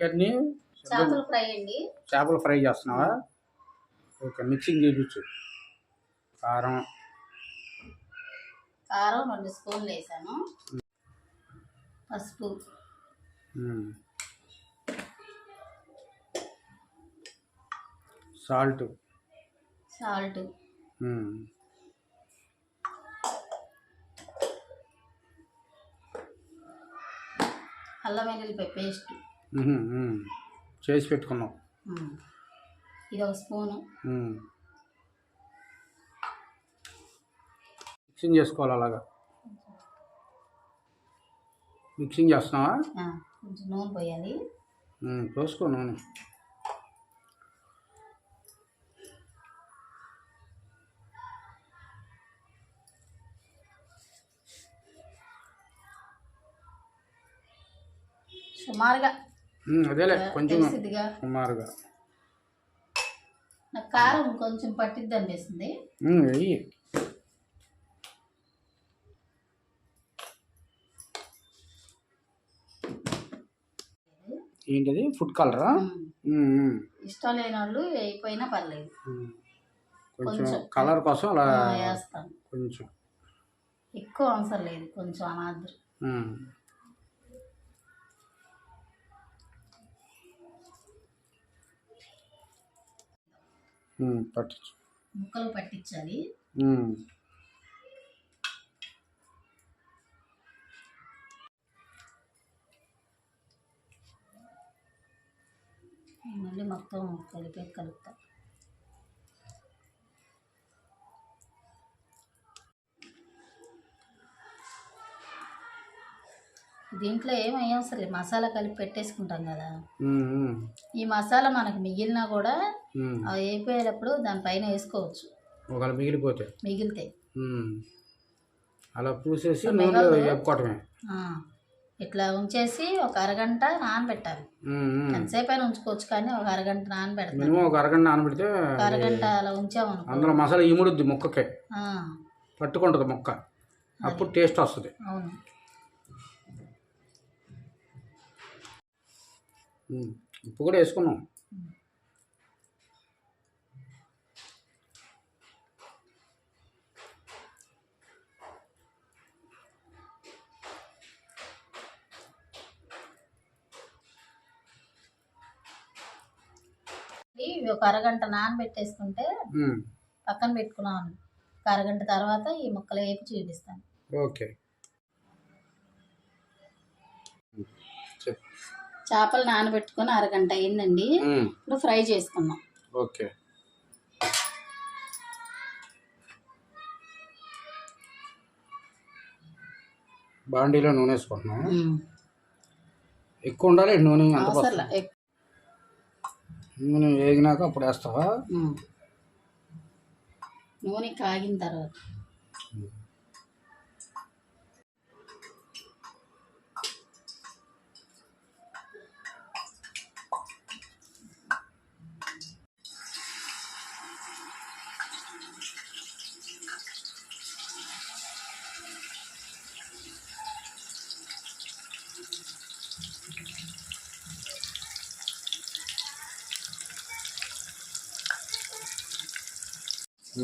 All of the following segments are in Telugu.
ఇవన్నీ చేపల ఫ్రై అండి. చేపలు ఫ్రై చేస్తున్నావా? ఓకే మిక్సింగ్ చేయించు కారం. కారం రెండు స్పూన్లు వేసాను. పసుపు. సాల్ట్. సాల్ట్. అల్లం వెల్లుల్లిపాయ పేస్ట్. చేసి పెట్టుకున్నాం. ఇది ఒక స్పూను. మిక్సింగ్ చేసుకోవాలి అలాగా. మిక్సింగ్ చేస్తున్నావా? కొంచెం నూనె పోయాలి. పోసుకో నూనె. సుమారుగా అదేలే కొంచెం సుమారుగా. నాకు కారం కొంచెం పట్టిద్ది అనిపిస్తుంది ఏంటిది? ఫుడ్ కలరా ఇష్టం లేని వాళ్ళు అయిపోయినా పర్లేదు. కొంచెం. కలర్ కోసం అలా వేస్తాను. కొంచెం. ఎక్కువ అవసరం లేదు కొంచెం ఆ పట్టించు. ముక్కలు పట్టించాలి. మళ్ళీ మొత్తం కలిపి కలుపుతా. దీంట్లో ఏం అవసరం లేదు మసాలా కలిపి పెట్టేసుకుంటాం కదా. ఈ మసాలా మనకు మిగిలినా కూడా. అవి అయిపోయేటప్పుడు దానిపైన వేసుకోవచ్చు. ఒకవేళ మిగిలిపోతే? మిగిలితే. అలా పూసేసి. వేపుకోవటమే? ఇట్లా ఉంచేసి ఒక అరగంట నానబెట్టాలి. ఎంతసేపు అయినా ఉంచుకోవచ్చు కానీ ఒక అరగంట నానబెడతాను మినిమం ఒక అరగంట నానబెడితే ఒక అరగంట అలా ఉంచామనుకో. అందులో మసాలా ఇముడుద్ది ముక్కకే. పట్టుకుంటుంది ముక్క. అప్పుడు టేస్ట్ వస్తుంది. అవును. ఉప్పు కూడా వేసుకున్నాం. ఇవి ఒక అరగంట నానబెట్టేసుకుంటే. పక్కన పెట్టుకున్నాం ఒక అరగంట తర్వాత ఈ ముక్కలు వేపి చూపిస్తాను ఓకే. చేపలు నానబెట్టుకొని అరగంట అయిందండి. ఇప్పుడు ఫ్రై చేసుకుందాం. ఓకే. బాండీలో నూనె వేసుకుంటున్నాం? ఎక్కువ ఉండాలి నూనె? నూనె వేగినాక అప్పుడు వేస్తావా? నూనె కాగిన తర్వాత.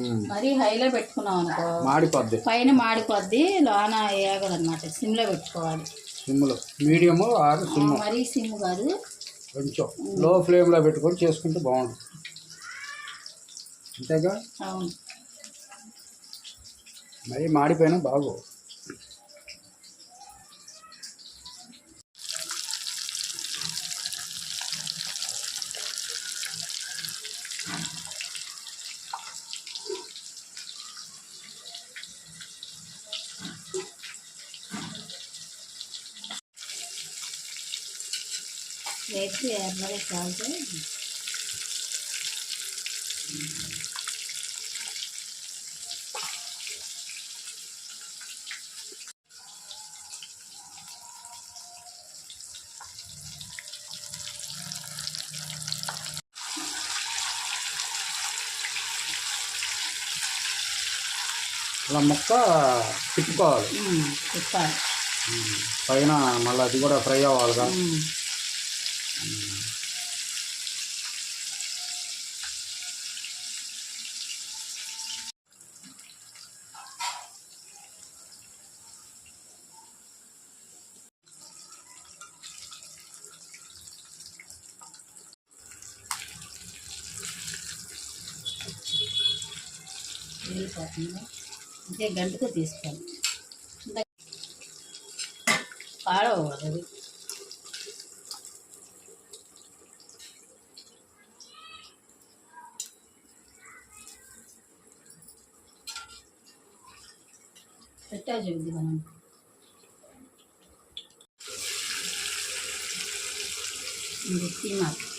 మరీ హైలో పెట్టుకున్నాం అనుకో. మాడిపోద్ది. పైన మాడిపోద్ది లోన వేగదన్నమాట సిమ్లో పెట్టుకోవాలి. సిమ్లో. మీడియము ఆరు సిమ్ మరీ సిమ్ కాదు. కొంచెం. లో ఫ్లేమ్లో పెట్టుకొని చేసుకుంటే బాగుంటుంది. అంతేగా? అవును. మరి మాడిపోయినా బాగు వేసి ఎర్రగా కాల్చి అలా ముక్క తిప్పుకోవాలి. తిప్పాలి. పైన మళ్ళీ అది కూడా ఫ్రై అవ్వాలిగా. ఉమ్. అంటే గంటకు తీసుకోండి. పాడవకూడదు সেটাও জলদি বানানো ভেটকি মাছ